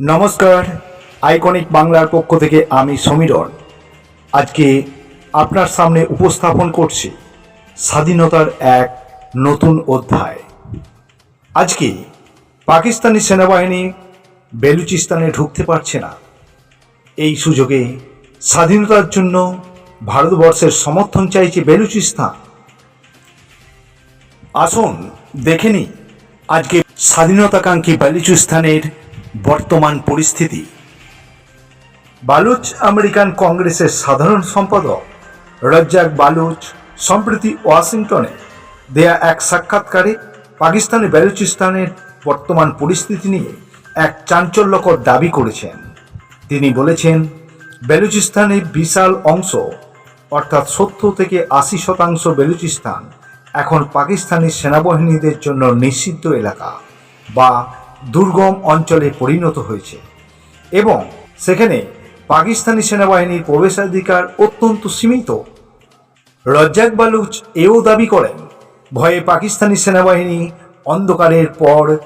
নমস্কার, আইকনিক বাংলার পক্ষ থেকে আমি সমীরণ আজকে আপনার সামনে উপস্থাপন করছি স্বাধীনতার এক নতুন অধ্যায়। আজকে পাকিস্তানি সেনাবাহিনী বেলুচিস্তানে ঢুকতে পারছে না। এই সুযোগে স্বাধীনতার জন্য ভারতবর্ষের সমর্থন চাইছে বেলুচিস্তান। আসুন দেখে নিই আজকে স্বাধীনতাকাঙ্ক্ষী বেলুচিস্তানের বর্তমান পরিস্থিতি। বালুচ আমেরিকান কংগ্রেসের সাধারণ সম্পাদক রজ্জাক বালুচ সম্প্রতি ওয়াশিংটনে দেয়া এক সাক্ষাৎকারে পাকিস্তানি বেলুচিস্তানের বর্তমান পরিস্থিতি নিয়ে এক চাঞ্চল্যকর দাবি করেছেন। তিনি বলেছেন, বেলুচিস্তানের বিশাল অংশ, অর্থাৎ সত্তর থেকে আশি শতাংশ বেলুচিস্তান এখন পাকিস্তানি সেনাবাহিনীদের জন্য নিষিদ্ধ এলাকা বা দুর্গম অঞ্চলে পরিণত হয়েছে এবং সেখানে পাকিস্তানি সেনাবাহিনীর প্রবেশাধিকার অত্যন্ত সীমিত। রজ্জাক বালুচ এও দাবি করেন, ভয়ে পাকিস্তানি সেনাবাহিনী অন্ধকারের পর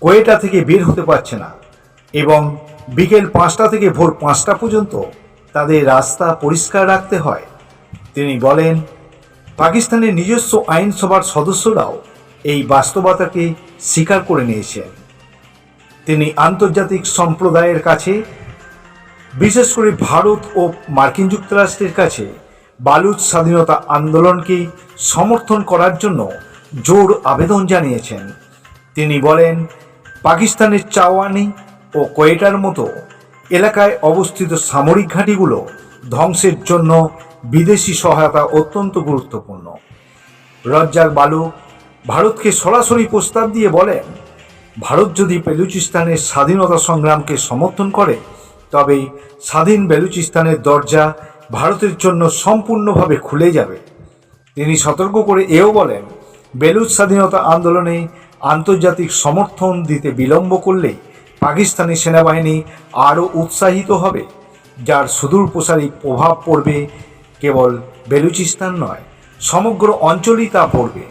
কোয়েটা থেকে বের হতে পারছে না এবং বিকেল পাঁচটা থেকে ভোর পাঁচটা পর্যন্ত তাদের রাস্তা পরিষ্কার রাখতে হয়। তিনি বলেন, পাকিস্তানের নিজস্ব আইনসভার সদস্যরাও এই বাস্তবতাকে স্বীকার করে নিয়েছেন। তিনি আন্তর্জাতিক সম্প্রদায়ের কাছে, বিশেষ করে ভারত ও মার্কিন যুক্তরাষ্ট্রের কাছে, বালুচ স্বাধীনতা আন্দোলনকে সমর্থন করার জন্য জোর আবেদন জানিয়েছেন। তিনি বলেন, পাকিস্তানের চাওয়ানি ও কোয়েটার মতো এলাকায় অবস্থিত সামরিক ঘাঁটিগুলো ধ্বংসের জন্য বিদেশি সহায়তা অত্যন্ত গুরুত্বপূর্ণ। রজ্জাক বালু ভারতকে সরাসরি প্রস্তাব দিয়ে বলেন ভারত যদি বেলুচিস্তানের স্বাধীনতা সংগ্রামকে সমর্থন করে তবে স্বাধীন বেলুচিস্তানের দরজা ভারতের জন্য সম্পূর্ণভাবে খুলে যাবে। তিনি সতর্ক করে এও বলেন, বেলুচ স্বাধীনতা আন্দোলনে আন্তর্জাতিক সমর্থন দিতে বিলম্ব করলে পাকিস্তানি সেনাবাহিনী আরও উৎসাহিত হবে, যার সুদূর প্রসারী প্রভাব পড়বে কেবল বেলুচিস্তান নয়, সমগ্র অঞ্চলই তা পড়বে।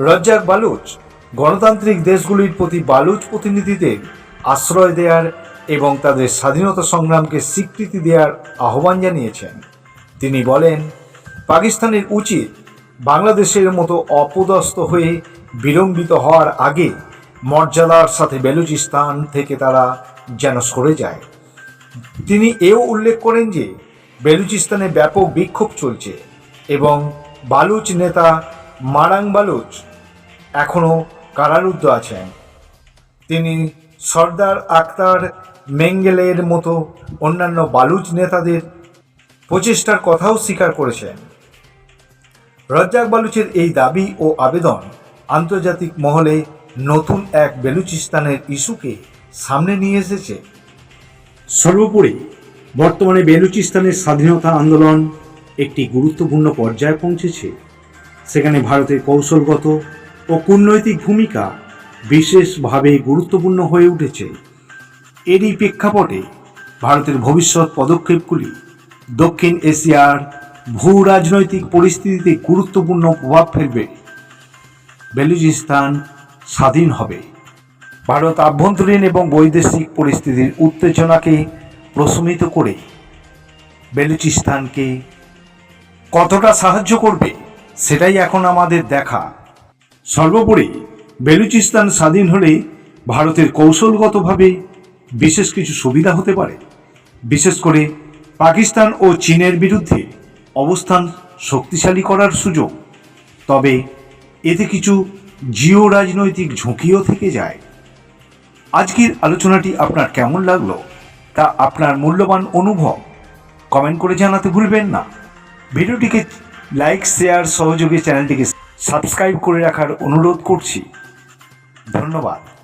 রজ্জাক বালুচ গণতান্ত্রিক দেশগুলির প্রতি বালুচ প্রতিনিধিদের আশ্রয় দেওয়ার এবং তাদের স্বাধীনতা সংগ্রামকে স্বীকৃতি দেওয়ার আহ্বান জানিয়েছেন। তিনি বলেন, পাকিস্তানের উচিত বাংলাদেশের মতো অপদস্থ হয়ে বিলম্বিত হওয়ার আগে মর্যাদার সাথে বেলুচিস্তান থেকে তারা যেন সরে যায়। তিনি এও উল্লেখ করেন যে, বেলুচিস্তানে ব্যাপক বিক্ষোভ চলছে এবং বালুচ নেতা মারাং বালুচ এখনও কারারুদ্ধ আছেন। তিনি সর্দার আক্তার মেঙ্গেলের মতো অন্যান্য বালুচ নেতাদের প্রচেষ্টার কথাও স্বীকার করেছেন। রজ্জাক বালুচের এই দাবি ও আবেদন আন্তর্জাতিক মহলে নতুন এক বেলুচিস্তানের ইস্যুকে সামনে নিয়ে এসেছে। সর্বোপরি বর্তমানে বেলুচিস্তানের স্বাধীনতা আন্দোলন একটি গুরুত্বপূর্ণ পর্যায়ে পৌঁছেছে। সেখানে ভারতের কৌশলগত ও কূটনৈতিক ভূমিকা বিশেষভাবে গুরুত্বপূর্ণ হয়ে উঠেছে। এরই প্রেক্ষাপটে ভারতের ভবিষ্যৎ পদক্ষেপগুলি দক্ষিণ এশিয়ার ভূ রাজনৈতিক পরিস্থিতিতে গুরুত্বপূর্ণ প্রভাব ফেলবে। বেলুচিস্তান স্বাধীন হবে। ভারত আভ্যন্তরীণ এবং বৈদেশিক পরিস্থিতির উত্তেজনাকে প্রশমিত করে বেলুচিস্তানকে কতটা সাহায্য করবে, সেটাই এখন আমাদের দেখা। সর্বোপরি বেলুচিস্তান স্বাধীন হলে ভারতের কৌশলগতভাবে বিশেষ কিছু সুবিধা হতে পারে। বিশেষ করে পাকিস্তান ও চীনের বিরুদ্ধে অবস্থান শক্তিশালী করার সুযোগ। তবে এতে কিছু জিও রাজনৈতিক ঝুঁকিও থেকে যায়। আজকের আলোচনাটি আপনার কেমন লাগল তা আপনার মূল্যবান অনুভব কমেন্ট করে জানাতে ভুলবেন না। ভিডিওটিকে লাইক, শেয়ার, সহযোগে চ্যানেলটিকে সাবস্ক্রাইব করে রাখার অনুরোধ করছি। ধন্যবাদ।